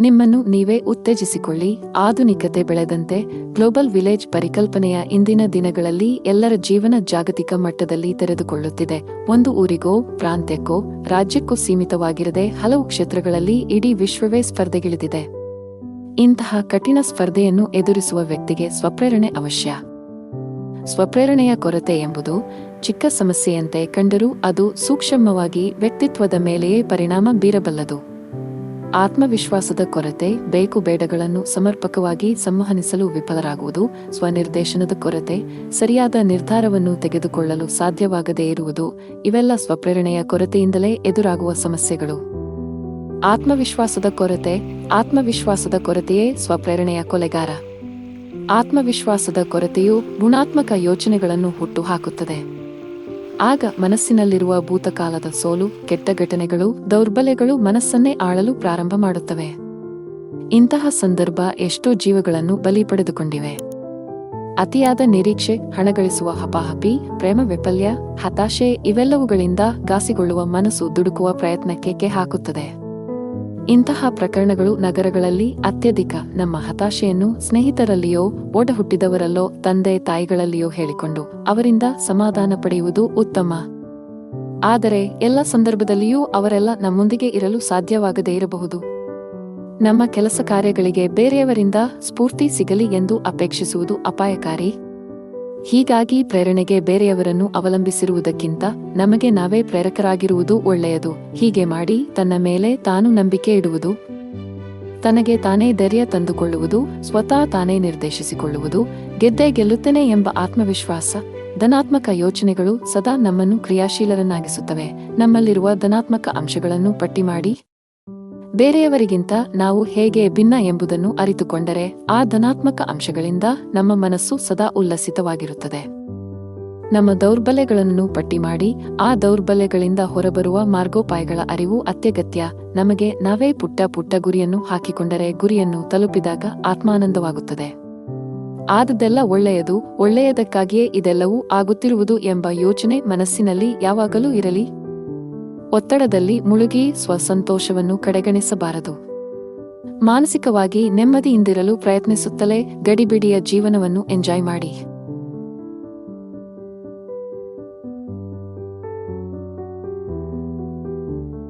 ನಿಮ್ಮನ್ನು ನೀವೇ ಉತ್ತೇಜಿಸಿಕೊಳ್ಳಿ. ಆಧುನಿಕತೆ ಬೆಳೆದಂತೆ ಗ್ಲೋಬಲ್ ವಿಲೇಜ್ ಪರಿಕಲ್ಪನೆಯ ಇಂದಿನ ದಿನಗಳಲ್ಲಿ ಎಲ್ಲರ ಜೀವನ ಜಾಗತಿಕ ಮಟ್ಟದಲ್ಲಿ ತೆರೆದುಕೊಳ್ಳುತ್ತಿದೆ. ಒಂದು ಊರಿಗೋ, ಪ್ರಾಂತ್ಯಕ್ಕೋ, ರಾಜ್ಯಕ್ಕೂ ಸೀಮಿತವಾಗಿರದೆ ಹಲವು ಕ್ಷೇತ್ರಗಳಲ್ಲಿ ಇಡೀ ವಿಶ್ವವೇ ಸ್ಪರ್ಧೆಗಿಳಿದಿದೆ. ಇಂತಹ ಕಠಿಣ ಸ್ಪರ್ಧೆಯನ್ನು ಎದುರಿಸುವ ವ್ಯಕ್ತಿಗೆ ಸ್ವಪ್ರೇರಣೆ ಅವಶ್ಯ. ಸ್ವಪ್ರೇರಣೆಯ ಕೊರತೆ ಎಂಬುದು ಚಿಕ್ಕ ಸಮಸ್ಯೆಯಂತೆ ಕಂಡರೂ ಅದು ಸೂಕ್ಷ್ಮವಾಗಿ ವ್ಯಕ್ತಿತ್ವದ ಮೇಲೆಯೇ ಪರಿಣಾಮ ಬೀರಬಲ್ಲದು. ಆತ್ಮವಿಶ್ವಾಸದ ಕೊರತೆ, ಬೇಕು ಬೇಡಗಳನ್ನು ಸಮರ್ಪಕವಾಗಿ ಸಂವಹನಿಸಲು ವಿಫಲರಾಗುವುದು, ಸ್ವನಿರ್ದೇಶನದ ಕೊರತೆ, ಸರಿಯಾದ ನಿರ್ಧಾರವನ್ನು ತೆಗೆದುಕೊಳ್ಳಲು ಸಾಧ್ಯವಾಗದೇ ಇರುವುದು, ಇವೆಲ್ಲ ಸ್ವಪ್ರೇರಣೆಯ ಕೊರತೆಯಿಂದಲೇ ಎದುರಾಗುವ ಸಮಸ್ಯೆಗಳು. ಆತ್ಮವಿಶ್ವಾಸದ ಕೊರತೆ, ಆತ್ಮವಿಶ್ವಾಸದ ಕೊರತೆಯೇ ಸ್ವಪ್ರೇರಣೆಯ ಕೊಲೆಗಾರ. ಆತ್ಮವಿಶ್ವಾಸದ ಕೊರತೆಯು ಗುಣಾತ್ಮಕ ಯೋಚನೆಗಳನ್ನು ಹುಟ್ಟುಹಾಕುತ್ತದೆ. ಆಗ ಮನಸ್ಸಿನಲ್ಲಿರುವ ಭೂತಕಾಲದ ಸೋಲು, ಕೆಟ್ಟ ಘಟನೆಗಳು, ದೌರ್ಬಲ್ಯಗಳು ಮನಸ್ಸನ್ನೇ ಆಳಲು ಪ್ರಾರಂಭ ಮಾಡುತ್ತವೆ. ಇಂತಹ ಸಂದರ್ಭ ಎಷ್ಟೋ ಜೀವಗಳನ್ನು ಬಲಿ ಪಡೆದುಕೊಂಡಿವೆ. ಅತಿಯಾದ ನಿರೀಕ್ಷೆ, ಹಣಗಳಿಸುವ ಹಪಾಹಪಿ ಪ್ರೇಮ ವೈಫಲ್ಯ, ಹತಾಶೆ ಇವೆಲ್ಲವುಗಳಿಂದ ಗಾಸಿಗೊಳ್ಳುವ ಮನಸ್ಸು ದುಡುಕುವ ಪ್ರಯತ್ನಕ್ಕೆ ಹಾಕುತ್ತದೆ ಇಂತಹ ಪ್ರಕರಣಗಳು ನಗರಗಳಲ್ಲಿ ಅತ್ಯಧಿಕ. ನಮ್ಮ ಹತಾಶೆಯನ್ನು ಸ್ನೇಹಿತರಲ್ಲಿಯೋ ಓಡ ಹುಟ್ಟಿದವರಲ್ಲೋ ತಂದೆ ತಾಯಿಗಳಲ್ಲಿಯೋ ಹೇಳಿಕೊಂಡು ಅವರಿಂದ ಸಮಾಧಾನ ಪಡೆಯುವುದು ಉತ್ತಮ. ಆದರೆ ಎಲ್ಲ ಸಂದರ್ಭದಲ್ಲಿಯೂ ಅವರೆಲ್ಲ ನಮ್ಮೊಂದಿಗೆ ಇರಲು ಸಾಧ್ಯವಾಗದೇ ಇರಬಹುದು. ನಮ್ಮ ಕೆಲಸ ಕಾರ್ಯಗಳಿಗೆ ಬೇರೆಯವರಿಂದ ಸ್ಫೂರ್ತಿ ಸಿಗಲಿ ಎಂದು ಅಪೇಕ್ಷಿಸುವುದು ಅಪಾಯಕಾರಿ. ಹೀಗಾಗಿ ಪ್ರೇರಣೆಗೆ ಬೇರೆಯವರನ್ನು ಅವಲಂಬಿಸಿರುವುದಕ್ಕಿಂತ ನಮಗೆ ನಾವೇ ಪ್ರೇರಕರಾಗಿರುವುದು ಒಳ್ಳೆಯದು. ಹೀಗೆ ಮಾಡಿ ತನ್ನ ಮೇಲೆ ತಾನು ನಂಬಿಕೆ ಇಡುವುದು, ತನಗೆ ತಾನೇ ಧೈರ್ಯ ತಂದುಕೊಳ್ಳುವುದು, ಸ್ವತಃ ತಾನೇ ನಿರ್ದೇಶಿಸಿಕೊಳ್ಳುವುದು, ಗೆದ್ದೆ ಗೆಲ್ಲುತ್ತೇನೆ ಎಂಬ ಆತ್ಮವಿಶ್ವಾಸ, ಧನಾತ್ಮಕ ಯೋಚನೆಗಳು ಸದಾ ನಮ್ಮನ್ನು ಕ್ರಿಯಾಶೀಲರನ್ನಾಗಿಸುತ್ತವೆ. ನಮ್ಮಲ್ಲಿರುವ ಧನಾತ್ಮಕ ಅಂಶಗಳನ್ನು ಪಟ್ಟಿ ಮಾಡಿ ಬೇರೆಯವರಿಗಿಂತ ನಾವು ಹೇಗೆ ಭಿನ್ನ ಎಂಬುದನ್ನು ಅರಿತುಕೊಂಡರೆ ಆ ಧನಾತ್ಮಕ ಅಂಶಗಳಿಂದ ನಮ್ಮ ಮನಸ್ಸು ಸದಾ ಉಲ್ಲಸಿತವಾಗಿರುತ್ತದೆ. ನಮ್ಮ ದೌರ್ಬಲ್ಯಗಳನ್ನು ಪಟ್ಟಿ ಮಾಡಿ ಆ ದೌರ್ಬಲ್ಯಗಳಿಂದ ಹೊರಬರುವ ಮಾರ್ಗೋಪಾಯಗಳ ಅರಿವು ಅತ್ಯಗತ್ಯ. ನಮಗೆ ನಾವೇ ಪುಟ್ಟ ಪುಟ್ಟ ಗುರಿಯನ್ನು ಹಾಕಿಕೊಂಡರೆ ಗುರಿಯನ್ನು ತಲುಪಿದಾಗ ಆತ್ಮಾನಂದವಾಗುತ್ತದೆ. ಆದದೆಲ್ಲ ಒಳ್ಳೆಯದು, ಒಳ್ಳೆಯದಕ್ಕಾಗಿಯೇ ಇದೆಲ್ಲವೂ ಆಗುತ್ತಿರುವುದು ಎಂಬ ಯೋಚನೆ ಮನಸ್ಸಿನಲ್ಲಿ ಯಾವಾಗಲೂ ಇರಲಿ. ಒತ್ತಡದಲ್ಲಿ ಮುಳುಗಿ ಸ್ವಸಂತೋಷವನ್ನು ಕಡೆಗಣಿಸಬಾರದು. ಮಾನಸಿಕವಾಗಿ ನೆಮ್ಮದಿಯಿಂದಿರಲು ಪ್ರಯತ್ನಿಸುತ್ತಲೇ ಗಡಿಬಿಡಿಯ ಜೀವನವನ್ನು ಎಂಜಾಯ್ ಮಾಡಿ.